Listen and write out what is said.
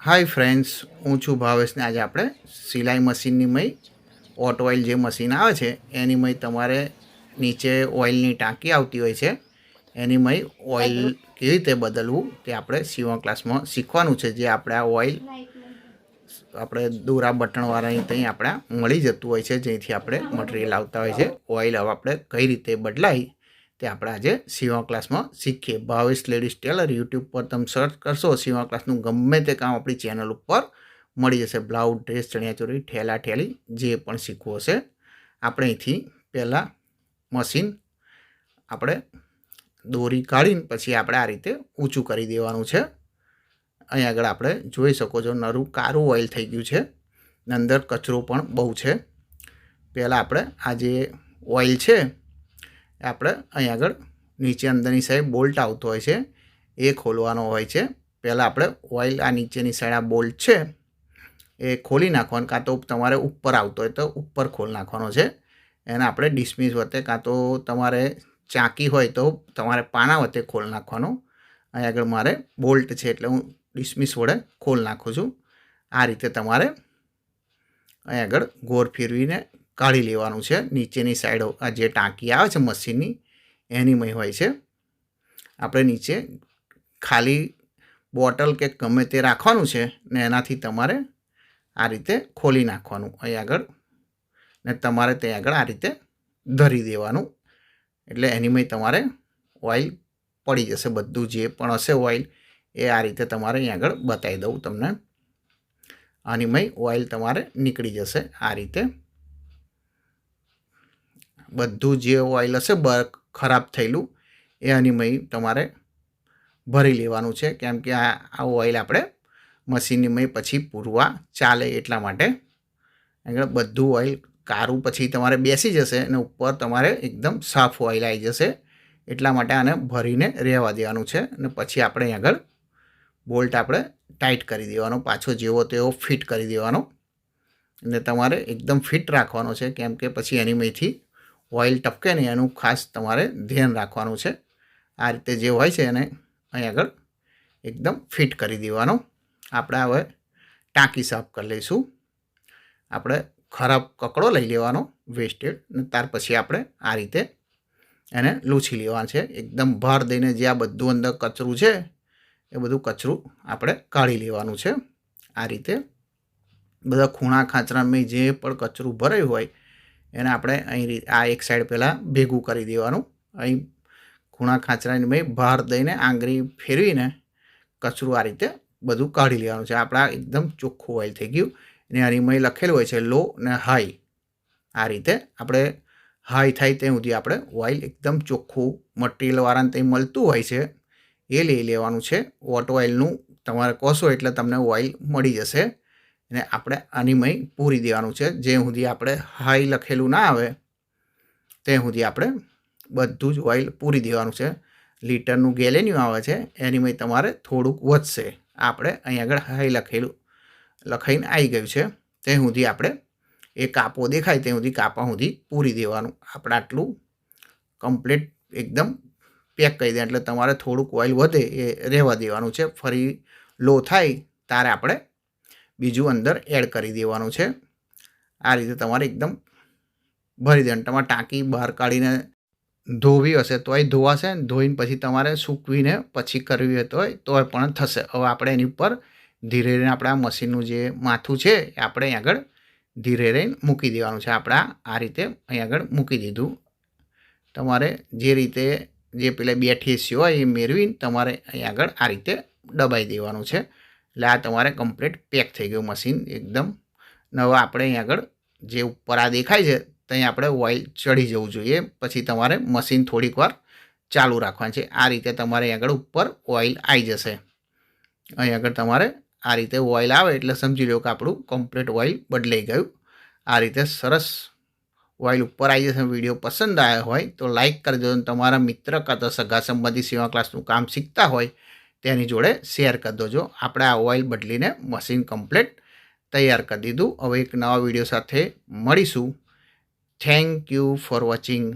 Hi friends હું છું ભાવેશને આજે આપણે સિલાઈ મશીનની મય ઓટ ઓઇલ જે મશીન આવે છે એની મય તમારે નીચે ઓઇલની ટાંકી આવતી હોય છે એની મય ઓઇલ કેવી રીતે બદલવું તે આપણે સીવણ ક્લાસમાં શીખવાનું છે જે આપણે આ ઓઇલ આપણે દોરા બટણવાળાની ત્યાં આપણે મળી જતું હોય છે જેથી આપણે મટીરિયલ આવતા હોય છે ઓઇલ હવે આપણે કઈ રીતે બદલાય તે આપણે આજે સીવા ક્લાસમાં શીખીએ. ભાવેશ લેડીઝ ટેલર યુટ્યુબ પર તમે સર્ચ કરશો સીવા ક્લાસનું ગમે તે કામ આપણી ચેનલ ઉપર મળી જશે. બ્લાઉઝ, ડ્રેસ, ચણિયાચોળી, ઠેલા, ઠેલી, જે પણ શીખવું હશે. આપણે અહીંથી પહેલાં મશીન આપણે દોરી કાઢીને પછી આપણે આ રીતે ઊંચું કરી દેવાનું છે. અહીં આગળ આપણે જોઈ શકો છો, નરું કારું ઓઇલ થઈ ગયું છે. અંદર કચરો પણ બહુ છે. પહેલાં આપણે આ જે ઓઇલ છે આપણે અહીં આગળ નીચે અંદરની સાઈડ બોલ્ટ આવતો હોય છે, એ ખોલવાનો હોય છે. પહેલાં આપણે ઓઇલ આ નીચેની સાઈડ આ બોલ્ટ છે, એ ખોલી નાખવાનું, કાં તો તમારે ઉપર આવતો હોય તો ઉપર ખોલ નાખવાનો છે. એને આપણે ડિસમિસ વખતે કાં તો તમારે ચાંકી હોય તો તમારે પાના વખતે ખોલ નાખવાનો. અહીં આગળ મારે બોલ્ટ છે એટલે હું ડિસમિસ વડે ખોલ નાખું છું. આ રીતે તમારે અહીં આગળ ગોર ફેરવીને કાઢી લેવાનું છે. નીચેની સાઈડ આ જે ટાંકી આવે છે મશીનની એનીમય હોય છે. આપણે નીચે ખાલી બોટલ કે ગમે તે રાખવાનું છે ને એનાથી તમારે આ રીતે ખોલી નાખવાનું અહીં આગળ ને તમારે ત્યાં આગળ આ રીતે ધરી દેવાનું. એટલે એનીમય તમારે ઓઇલ પડી જશે. બધું જે પણ હશે ઓઇલ એ આ રીતે તમારે અહીં આગળ બતાવી દઉં તમને. આની મય ઓઇલ તમારે નીકળી જશે આ રીતે. બધું જે ઓઇલ હશે, બ, ખરાબ થયેલું, એ અનિમય તમારે ભરી લેવાનું છે. કેમ કે આ આ ઓઇલ આપણે મશીનની મય પછી પૂરવા ચાલે એટલા માટે. આગળ બધું ઓઇલ કારું પછી તમારે બેસી જશે અને ઉપર તમારે એકદમ સાફ ઓઇલ આવી જશે. એટલા માટે આને ભરીને રહેવા દેવાનું છે અને પછી આપણે આગળ બોલ્ટ આપણે ટાઈટ કરી દેવાનો, પાછો જેવો તેવો ફિટ કરી દેવાનો. અને તમારે એકદમ ફિટ રાખવાનો છે. કેમ કે પછી એની મયથી ઓઇલ ટપકે નહીં એનું ખાસ તમારે ધ્યાન રાખવાનું છે. આ રીતે જે હોય છે એને અહીં આગળ એકદમ ફિટ કરી દેવાનો. આપણે હવે ટાંકી સાફ કરી લઈશું. આપણે ખરાબ કકડો લઈ લેવાનો વેસ્ટેડ ને ત્યાર પછી આપણે આ રીતે એને લૂછી લેવાનું છે. એકદમ ભાર દઈને જે આ બધું અંદર કચરું છે, એ બધું કચરું આપણે કાઢી લેવાનું છે. આ રીતે બધા ખૂણા, ખાંચરામાં જે પણ કચરું ભરાયું હોય એને આપણે અહીં આ એક સાઈડ પહેલાં ભેગું કરી દેવાનું. અહીં ખૂણા ખાંચરાની મેં બહાર દઈને આંગળી ફેરવીને કચરું આ રીતે બધું કાઢી લેવાનું છે. આપણા એકદમ ચોખ્ખું ઓઇલ થઈ ગયું. અને મેં લખેલું હોય છે લો ને હાઈ આ રીતે આપણે હાઈ થાય ત્યાં સુધી આપણે ઓઇલ એકદમ ચોખ્ખું મટીરિયલવાળાને ત્યાં મળતું હોય છે. એ લઈ લેવાનું છે. વોટ ઓઇલનું તમારે કહોશો એટલે તમને ઓઇલ મળી જશે. અને આપણે આની મય પૂરી દેવાનું છે. જે સુધી આપણે હાઈ લખેલું ના આવે તે સુધી આપણે બધું જ ઓઇલ પૂરી દેવાનું છે. લીટરનું ગેલેન્યુ આવે છે. એનીમય તમારે થોડુંક વધશે. આપણે અહીં આગળ હાઈ લખેલું, લખાઈને આવી ગયું છે. તે સુધી આપણે એ કાપો દેખાય તે સુધી કાપા સુધી પૂરી દેવાનું. આપણે આટલું કમ્પ્લીટ એકદમ પેક કરી દે એટલે તમારે થોડુંક ઓઇલ વધે એ રહેવા દેવાનું છે. ફરી લો થાય ત્યારે આપણે બીજું અંદર એડ કરી દેવાનું છે. આ રીતે તમારે એકદમ ભરી દેવાનું. તમારે ટાંકી બહાર કાઢીને ધોવી હશે તોય ધોવાશે. ધોઈને પછી તમારે સૂકવીને પછી કરવી હોય તોય પણ થશે. હવે આપણે એની ઉપર ધીરે રહીને આપણા મશીનનું જે માથું છે એ આપણે અહીં આગળ ધીરે રહીને મૂકી દેવાનું છે. આપણા આ રીતે અહીં આગળ મૂકી દીધું. તમારે જે રીતે જે પેલા બે ઠેસી હોય એ મેળવીને તમારે અહીં આગળ આ રીતે દબાઈ દેવાનું છે. એટલે આ તમારે કમ્પ્લીટ પેક થઈ ગયું મશીન એકદમ. નવા આપણે અહીં આગળ જે ઉપર આ દેખાય છે, ત્યાં આપણે ઓઇલ ચડી જવું જોઈએ. પછી તમારે મશીન થોડીક વાર ચાલુ રાખવાનું છે. આ રીતે તમારે અહીં આગળ ઉપર ઓઇલ આવી જશે. અહીં આગળ તમારે આ રીતે ઓઇલ આવે એટલે સમજી લો કે આપણું કમ્પ્લીટ ઓઇલ બદલાઈ ગયું. આ રીતે સરસ ઓઇલ ઉપર આવી જશે. વીડિયો પસંદ આવ્યો હોય તો લાઇક કરજો તમારા મિત્ર કાં તો સગા સંબંધી સેવા ક્લાસનું કામ શીખતા હોય તેની જોડે શેર કરી દોજો. આપણે આ ઓઇલ બદલીને મશીન કમ્પ્લીટ તૈયાર કરી દીધું. હવે એક નવા વીડિયો સાથે મળીશું. Thank you for watching